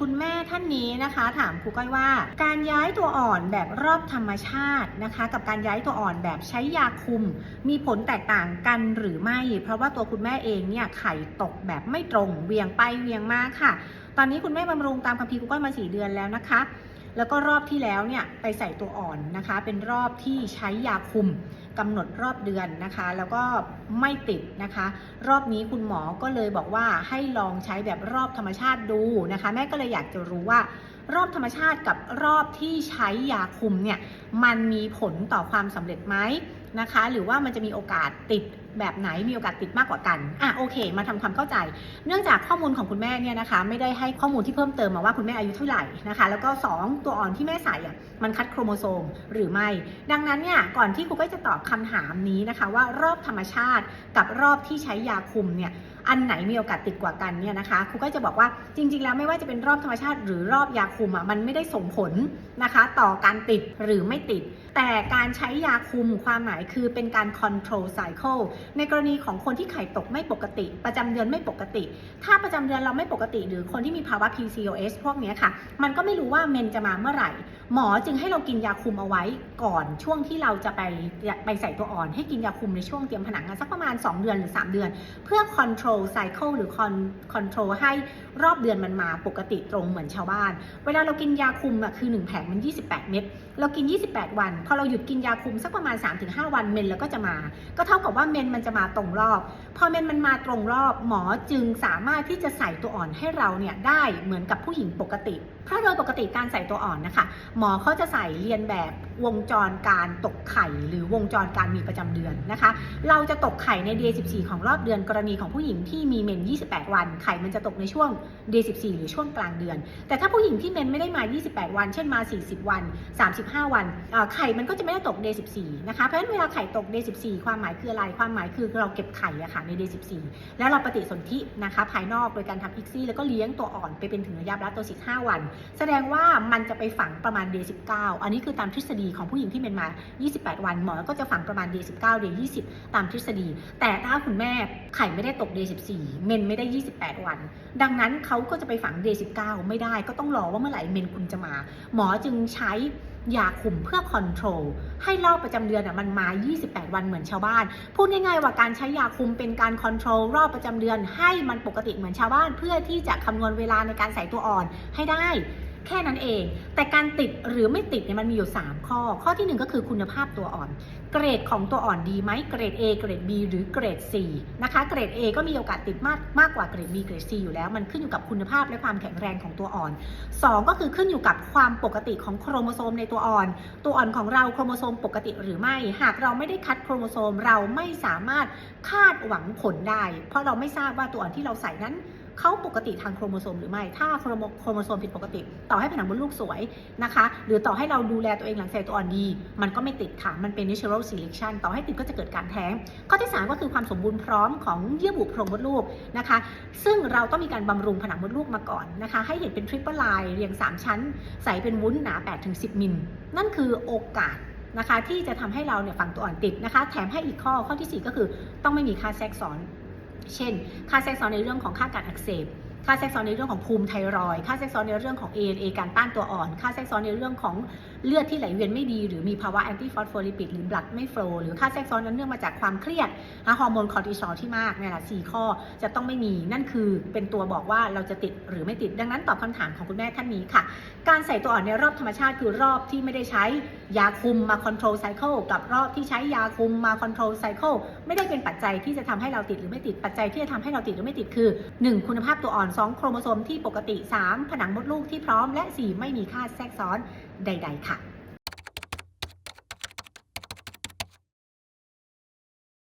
คุณแม่ท่านนี้นะคะ ถามครูก้อยว่า การย้ายตัวอ่อนแบบรอบธรรมชาตินะคะ กับการย้ายตัวอ่อนแบบใช้ยาคุม มีผลแตกต่างกันหรือไม่ เพราะว่าตัวคุณแม่เองเนี่ยไข่ตกแบบไม่ตรงเวียงไปเวียงมาค่ะ ตอนนี้คุณแม่บำรุงตามคัมภีร์ครูก้อยมา 4 เดือนแล้วนะคะ แล้วก็รอบที่แล้วเนี่ยไปใส่ตัวอ่อนนะคะ เป็นรอบที่ใช้ยาคุม กำหนดรอบเดือนนะคะ แล้วก็ไม่ติดนะคะ รอบนี้คุณหมอก็เลยบอกว่าให้ลองใช้แบบรอบธรรมชาติดูนะคะ แม่ก็เลยอยากจะรู้ว่ารอบธรรมชาติกับรอบที่ใช้ยาคุมเนี่ยมันมีผลต่อความสำเร็จไหม นะคะ หรือว่ามันจะมีโอกาสติดแบบไหนมีโอกาสติดมากกว่ากันอะโอเค มาทำความเข้าใจ เนื่องจากข้อมูลของคุณแม่เนี่ยนะคะ ไม่ได้ให้ข้อมูลที่เพิ่มเติมมาว่าคุณแม่อายุเท่าไหร่นะคะ แล้วก็ 2 ตัวอ่อนที่แม่ใส่อะมันคัดโครโมโซมหรือไม่ ดังนั้นเนี่ยก่อนที่ครูก็จะตอบคำถามนี้นะคะ ว่ารอบธรรมชาติกับรอบที่ใช้ยาคุมเนี่ย อันไหนมีโอกาสติดกว่ากันเนี่ยนะคะครูก็จะบอกว่าจริง ๆ แล้วไม่ว่าจะเป็นรอบธรรมชาติ หรือรอบยาคุมอะมันไม่ได้ส่งผลนะคะ ต่อการติดหรือไม่ติด แต่การใช้ยาคุมความหมายคือเป็นการ control cycle ในกรณีของคนที่ไข่ตกไม่ปกติ ประจำเดือนไม่ปกติ ถ้าประจำเดือนเราไม่ปกติ หรือคนที่มีภาวะ PCOS พวกนี้ค่ะ มันก็ไม่รู้ว่าเมนจะมาเมื่อไหร่ หมอจึงให้เรากินยาคุมเอาไว้ก่อนช่วงที่เราจะไปไปใส่ตัวอ่อน ให้กินยาคุมในช่วงเตรียมผนังงานสักประมาณ 2 เดือนหรือ 3 เดือน เพื่อ control cycle หรือ con- control ให้รอบเดือนมันมาปกติตรงเหมือนชาวบ้าน เวลาเรากินยาคุมอะคือ 1 แผงมัน 28 เม็ดเรากิน 28 วัน พอเราหยุดกินยาคุมสักประมาณ 3-5 วันเมนเราก็จะมา ก็เท่ากับว่าเมนมันจะมาตรงรอบ พอเมนมันมาตรงรอบ หมอจึงสามารถที่จะใส่ตัวอ่อนให้เราเนี่ยได้เหมือนกับผู้หญิงปกติ เพราะโดยปกติการใส่ตัวอ่อนนะคะ หมอเขาจะใส่เรียนแบบวงจรการตกไข่ หรือวงจรการมีประจำเดือนนะคะ เราจะตกไข่ใน day 14 ของรอบเดือนกรณีของผู้หญิงที่มีเมน 28 วัน ไข่มันจะตกในช่วง day 14 หรือช่วงกลางเดือน แต่ถ้าผู้หญิงที่เมนไม่ได้มา 28 วัน เช่นมา 40 วัน 35 วัน ไข่มันก็จะไม่ได้ตก day 14 นะคะ เพราะฉะนั้นเวลาไข่ตก day 14 ความหมายคืออะไร ความหมายคือเราเก็บไข่อะค่ะใน day 14 แล้วเราปฏิสนธินะคะภายนอกโดยการทำอิกซี่แล้วก็เลี้ยงตัวอ่อนไปเป็นถึงระยะรัตตัวสิ5วัน แสดงว่ามันจะไปฝังประมาณ day 19 อันนี้คือตามทฤษฎีของผู้หญิงที่เป็นมา 28 วันหมอก็จะฝังประมาณ day 19 day 20 ตามทฤษฎี แต่ถ้าคุณแม่ไข่ไม่ได้ตก day 14 เมนไม่ได้ 28 วัน ดังนั้นเขาก็จะไปฝังเดย์19 ไม่ได้ ก็ต้องรอว่าเมื่อไหร่เมนคุณจะมา หมอจึงใช้ยาคุมเพื่อคอนโทรลให้รอบประจำเดือนอะมันมา 28 วันเหมือนชาวบ้าน พูดง่ายๆว่าการใช้ยาคุมเป็นการคอนโทรลรอบประจำเดือนให้มันปกติเหมือนชาวบ้าน เพื่อที่จะคำนวณเวลาในการใส่ตัวอ่อนให้ได้ แค่นั้นเอง แต่การติดหรือไม่ติดเนี่ยมันมีอยู่ 3 ข้อ ข้อทีหนึ่1 ก็คือคุณภาพตัวอ่อน เกรดของตัวอ่อนดีไหมเกรด A เกรด B หรือเกรด C นะคะเกรด A ก็มีโอกาสติดมากมากกว่าเกรด B เกรด C อยู่แล้ว มันขึ้นอยู่กับคุณภาพและความแข็งแรงของตัวอ่อน 2 ก็คือขึ้นอยู่กับความปกติของโครโมโซมในตัวอ่อน ตัวอ่อนของเราโครโมโซมปกติหรือไม่ หากเราไม่ได้คัดโครโมโซมเราไม่สามารถคาดหวังผลได้ เพราะเราไม่ทราบว่าตัวอ่อนที่เราใส่นั้น เขาปกติทางโครโมโซมหรือไม่ ถ้าโครโมโครโมโซมผิดปกติ ต่อให้ผนังมดลูกสวยนะคะ หรือต่อให้เราดูแลตัวเองหลังใส่ตัวอ่อนดี มันก็ไม่ติดค่ะ มันเป็น natural selection ต่อให้ติดก็จะเกิดการแท้ง ข้อที่ 3 ก็คือความสมบูรณ์พร้อมของเยื่อบุโพรงมดลูกนะคะ ซึ่งเราต้องมีการบำรุงผนังมดลูกมาก่อนนะคะ ให้เห็นเป็น triple line เรียง 3 ชั้น ใส่เป็นวุ้นหนา 8-10 มิล นั่นคือโอกาสนะคะที่จะทำให้เราเนี่ยฝังตัวอ่อนติดนะคะ แถมให้อีกข้อข้อทีสี่4 ก็คือต้องไม่มีค่าแทรกซ้อน เช่น ค่าแทรกซ้อนในเรื่องของค่าการอักเสบ ค่าแทรกซ้อนในเรื่องของภูมิไทรอยด์ค่าแทรกซ้อนในเรื่องของ ANA การต้านตัวอ่อน ค่าแทรกซ้อนในเรื่องของเลือดที่ไหลเวียนไม่ดี หรือมีภาวะแอนตี้ฟอสโฟลิปิดหรือ blood ไม่โฟลหรือค่าแทรกซ้อนนั้นเนื่องมาจากความเครียดฮอร์โมนคอร์ติซอลที่มากเนี่ยแหละสี่ข้อจะต้องไม่มีนั่นคือเป็นตัวบอกว่าเราจะติดหรือไม่ติดดังนั้นตอบคำถามของคุณแม่ท่านนี้ค่ะ การใส่ตัวอ่อนในรอบธรรมชาติคือรอบที่ไม่ได้ใช้ยาคุมมาคอนโทรลไซเคิลกับรอบที่ใช้ยาคุมมาคอนโทรลไซเคิลไม่ได้เป็นปัจจัยที่จะทำให้เราติดหรือไม่ติดปัจจัยที่จะทำให้เราติดหรือไม่ติดคือ 1. คุณภาพตัวอ่อน 2. โครโมโซมที่ปกติ 3. ผนังมดลูกที่พร้อม และ 4. ไม่มีค่าแทรกซ้อนใด ๆ ค่ะ